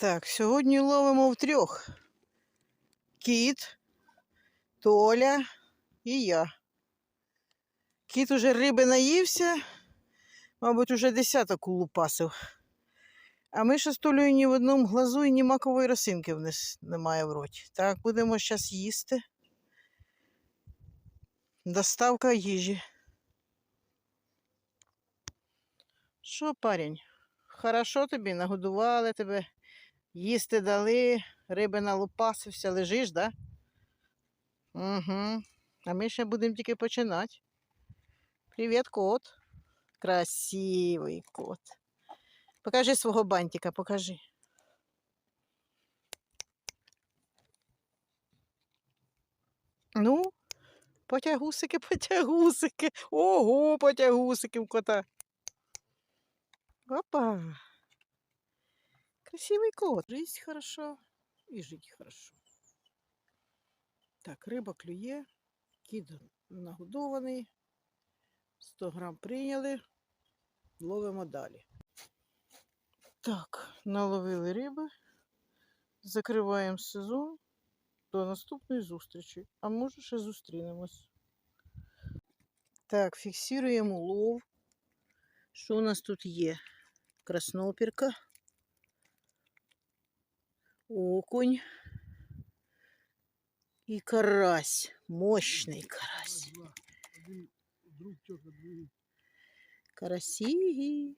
Так, сьогодні ловимо втрьох. Кіт, Толя і я. Кіт уже риби наївся, мабуть, уже десяток улупасив. А ми ще з Толею ні в одному глазу і ні макової росинки в нас немає в роті. Так, будемо зараз їсти. Доставка їжі. Що, парень? Хорошо тобі, нагодували тебе, їсти дали, риби налупасився, лежиш, да? Угу. А ми ще будемо тільки починати. Привіт, кот. Красивий кот. Покажи свого бантика, покажи. Ну, потягусики, потягусики. Ого, потягусики в кота. Опа. Красивый кот. Жизнь хорошо и жить хорошо. Так, риба клює, кіт нагодований. 100 грам прийняли. Ловимо далі. Так, наловили риби. Закриваємо сезон. До наступної зустрічі. А може ще зустрінемось. Так, фіксуємо улов. Що у нас тут є? Краснопірка. Окунь. и карась. Мощный карась. Карасі.